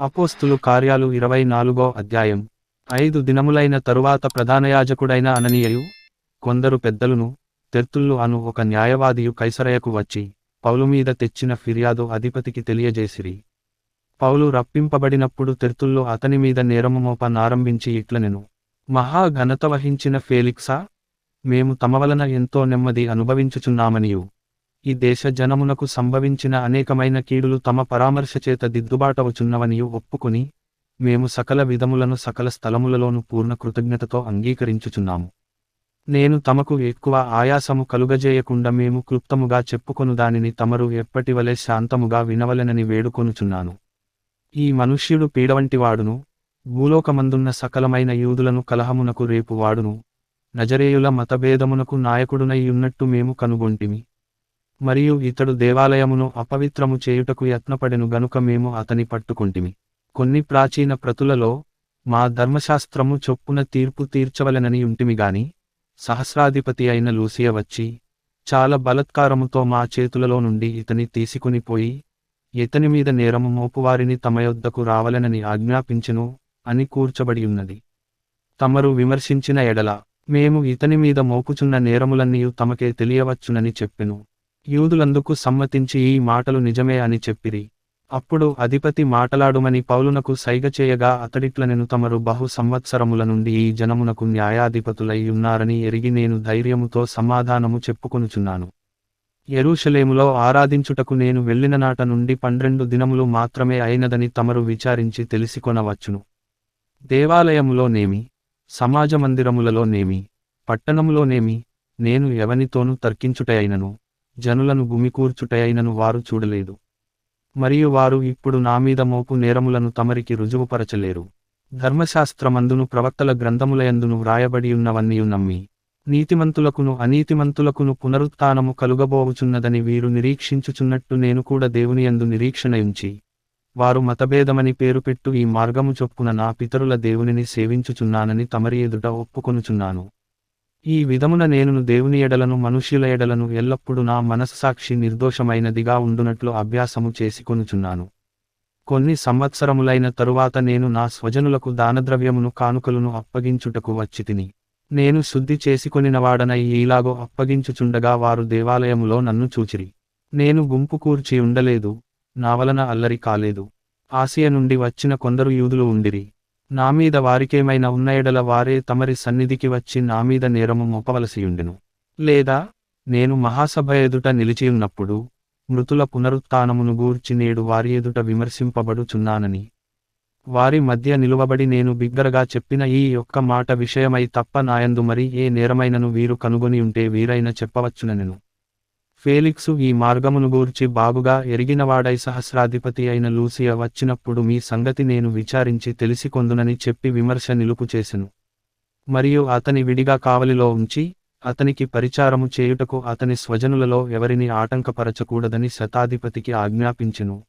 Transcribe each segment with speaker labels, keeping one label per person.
Speaker 1: అపోస్తులు కార్యాలు ఇరవై నాలుగో అధ్యాయం. ఐదు దినములైన తరువాత ప్రధానయాజకుడైన అననీయయు కొందరు పెద్దలును తెర్తుళ్ళు అను ఒక న్యాయవాదియు కైసరయకు వచ్చి పౌలు మీద తెచ్చిన ఫిర్యాదు అధిపతికి తెలియజేసిరి. పౌలు రప్పింపబడినప్పుడు తెర్తుళ్ళు అతని మీద నేరము మోప నారంభించి ఇట్లనెను మహా ఘనత వహించిన ఫేలిక్సా మేము తమ వలన ఎంతో నెమ్మది అనుభవించుచున్నామనియు. ఈ దేశ జనమునకు సంభవించిన అనేకమైన కీడులు తమ పరామర్శ చేత దిద్దుబాటవుచున్నవనియు ఒప్పుకుని మేము సకల విధములను సకల స్థలములలోను పూర్ణ కృతజ్ఞతతో అంగీకరించుచున్నాము. నేను తమకు ఎక్కువ ఆయాసము కలుగజేయకుండా మేము క్లుప్తముగా చెప్పుకొను దానిని తమరు ఎప్పటివలే శాంతముగా వినవలెనని వేడుకొనుచున్నాను. ఈ మనుష్యుడు పీడవంటివాడును భూలోకమందున్న సకలమైన యూదులను కలహమునకు రేపు వాడును నజరేయుల మతభేదమునకు నాయకుడునై ఉన్నట్టు మేము కనుగొంటిమి. మరియు ఇతడు దేవాలయమును అపవిత్రము చేయుటకు యత్నపడెను గనుక మేము అతని పట్టుకుంటిమి. కొన్ని ప్రాచీన ప్రతులలో మా ధర్మశాస్త్రము చొప్పున తీర్పు తీర్చవలెనని ఉంటిమి గాని సహస్రాధిపతి అయిన లూసియ వచ్చి చాలా బలత్కారముతో మా చేతులలో నుండి ఇతని తీసుకునిపోయి ఇతని మీద నేరము మోపువారిని తమ యొద్దకు రావలెనని ఆజ్ఞాపించెను అని కూర్చబడి ఉన్నది. తమరు విమర్శించిన ఎడల మేము ఇతని మీద మోపుచున్న నేరములన్నీయు తమకే తెలియవచ్చునని చెప్పెను. యూదులందుకు సమ్మతించి ఈ మాటలు నిజమే అని చెప్పిరి. అప్పుడు అధిపతి మాటలాడుమని పౌలునకు సైగ చేయగా అతడిట్లనెను తమరు బహు సంవత్సరముల నుండి ఈ జనమునకు న్యాయాధిపతులై ఉన్నారని ఎరిగి నేను ధైర్యముతో సమాధానము చెప్పుకొనుచున్నాను. ఎరూషలేములో ఆరాధించుటకు నేను వెళ్ళిన నాట నుండి పన్నెండు దినములు మాత్రమే అయినదని తమరు విచారించి తెలిసికొనవచ్చును. దేవాలయములోనేమి సమాజమందిరములలోనేమి పట్టణములోనేమి నేను ఎవనితోనూ తర్కించుటయైనను. జనులను గుమికూర్చుటయైనను వారు చూడలేదు. మరియు వారు ఇప్పుడు నామీద మోపు నేరములను తమరికి రుజువుపరచలేరు. ధర్మశాస్త్రమందును ప్రవక్తల గ్రంథములయందును వ్రాయబడియున్నవన్నీయు నమ్మి నీతిమంతులకును అనీతిమంతులకును పునరుత్నము కలుగబోవుచున్నదని వీరు నిరీక్షించుచున్నట్టు నేను కూడా దేవునియందు నిరీక్షణయుంచి వారు మతభేదమని పేరు పెట్టు ఈ మార్గము చొప్పున నా పితరుల దేవునిని సేవించుచున్నానని తమరి ఎదుట ఒప్పుకొనుచున్నాను. ఈ విధమున నేనును దేవుని ఎడలను మనుష్యుల ఎడలను ఎల్లప్పుడూ నా మనస్సాక్షి నిర్దోషమైనదిగా ఉండునట్లు అభ్యాసము చేసుకొనుచున్నాను. కొన్ని సంవత్సరములైన తరువాత నేను నా స్వజనులకు దానద్రవ్యమును కానుకలను అప్పగించుటకు వచ్చితిని. నేను శుద్ధి చేసుకొనినవాడనై ఈలాగో అప్పగించుచుండగా వారు దేవాలయములో నన్ను చూచిరి. నేను గుంపు కూర్చి ఉండలేదు నా వలన అల్లరి కాలేదు. ఆసియ నుండి వచ్చిన కొందరు యూదులు ఉండిరి. నా మీద వారికేమైనా ఉన్న ఎడల వారే తమరి సన్నిధికి వచ్చి నా మీద నేరము మోపవలసియుండెను. లేదా నేను మహాసభ ఎదుట నిలిచియున్నప్పుడు మృతుల పునరుత్నమును గూర్చి నేడు వారి ఎదుట విమర్శింపబడుచున్నానని. వారి మధ్య నిలువబడి నేను బిగ్గరగా చెప్పిన ఈ యొక్క మాట విషయమై తప్ప నాయందు మరి ఏ నేరమైనను వీరు కనుగొని ఉంటే వీరైన చెప్పవచ్చునెను ఫేలిక్సు ఈ మార్గమును గూర్చి బాగుగా ఎరిగినవాడై సహస్రాధిపతి అయిన లూసియ వచ్చినప్పుడు మీ సంగతి నేను విచారించి తెలిసికొందునని చెప్పి విమర్శ నిలుపు చేసెను. మరియు అతని విడిగా కావలిలో ఉంచి అతనికి పరిచారము చేయుటకు అతని స్వజనులలో ఎవరిని ఆటంకపరచకూడదని శతాధిపతికి ఆజ్ఞాపించెను.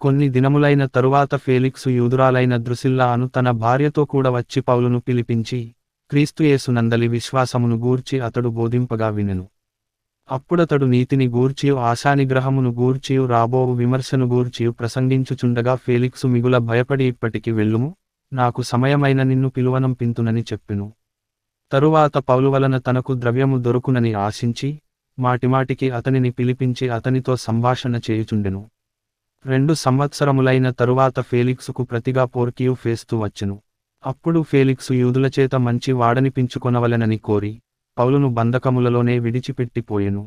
Speaker 1: కొన్ని దినములైన తరువాత ఫేలిక్సు యూదురాలైన దృసిల్లాను తన భార్యతో కూడా వచ్చి పౌలును పిలిపించి క్రీస్తుయేసునందలి విశ్వాసమును గూర్చి అతడు బోధింపగా వినెను. అప్పుడతడు నీతిని గూర్చియు ఆశానిగ్రహమును గూర్చియు రాబోవు విమర్శను గూర్చియు ప్రసంగించుచుండగా ఫేలిక్సు మిగుల భయపడి ఇప్పటికి వెళ్ళుము. నాకు సమయమైన నిన్ను పిలువనంపింతునని చెప్పెను. తరువాత పౌలు వలన తనకు ద్రవ్యము దొరుకునని ఆశించి మాటిమాటికి అతనిని పిలిపించి అతనితో సంభాషణ చేయుచుండెను. రెండు సంవత్సరములైన తరువాత ఫేలిక్సుకు ప్రతిగా పోర్కియు ఫేస్తూ వచ్చెను. అప్పుడు ఫేలిక్సు యూదులచేత మంచి వాడనిపించుకొనవలెనని కోరి పౌలును బంధకములలోనే విడిచిపెట్టిపోయెను.